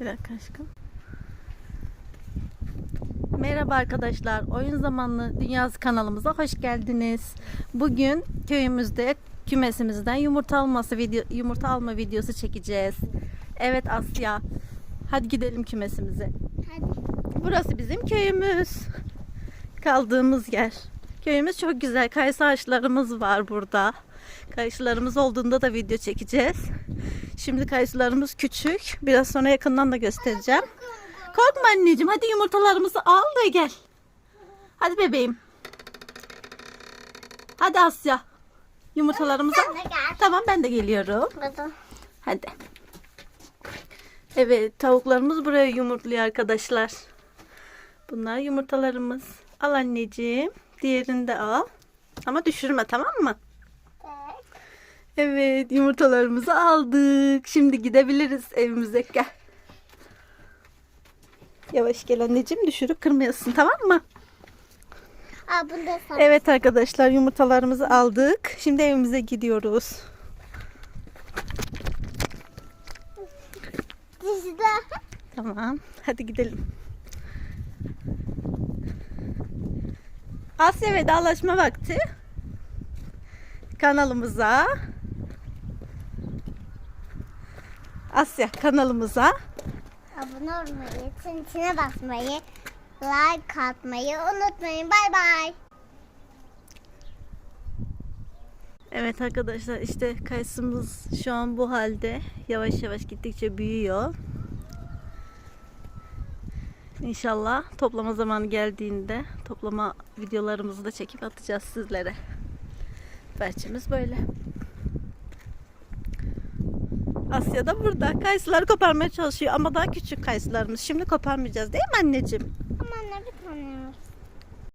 Bir dakika aşkım. Merhaba arkadaşlar. Oyun Zamanlı Dünyası kanalımıza hoş geldiniz. Bugün köyümüzde kümesimizden yumurta alması video yumurta alma videosu çekeceğiz. Evet Asya. Hadi gidelim kümesimize. Hadi. Burası bizim köyümüz. Kaldığımız yer. Köyümüz çok güzel. Kayısı ağaçlarımız var burada. Kayısılarımız olduğunda da video çekeceğiz. Şimdi kayısılarımız küçük. Biraz sonra yakından da göstereceğim. Korkma anneciğim. Hadi yumurtalarımızı al ve gel. Hadi bebeğim. Hadi Asya. Yumurtalarımızı al. Tamam ben de geliyorum. Hadi. Evet tavuklarımız buraya yumurtluyor arkadaşlar. Bunlar yumurtalarımız. Al anneciğim. Diğerini de al. Ama düşürme tamam mı? Evet yumurtalarımızı aldık. Şimdi gidebiliriz evimize gel. Yavaş gel anneciğim düşürüp kırmayasın tamam mı? Aa bunu da. Evet arkadaşlar yumurtalarımızı aldık. Şimdi evimize gidiyoruz. Dizide. Tamam. Hadi gidelim. Asya vedalaşma vakti. Kanalımıza Asya kanalımıza Abone olmayı, tintine basmayı, like atmayı unutmayın. Bay bay. Evet arkadaşlar işte kayısımız şu an bu halde. Yavaş yavaş gittikçe büyüyor. İnşallah toplama zamanı geldiğinde toplama videolarımızı da çekip atacağız sizlere. Bahçemiz böyle. Asya da burada. Kayısıları koparmaya çalışıyor ama daha küçük kayısılarımız. Şimdi koparmayacağız değil mi anneciğim? Ama tane var.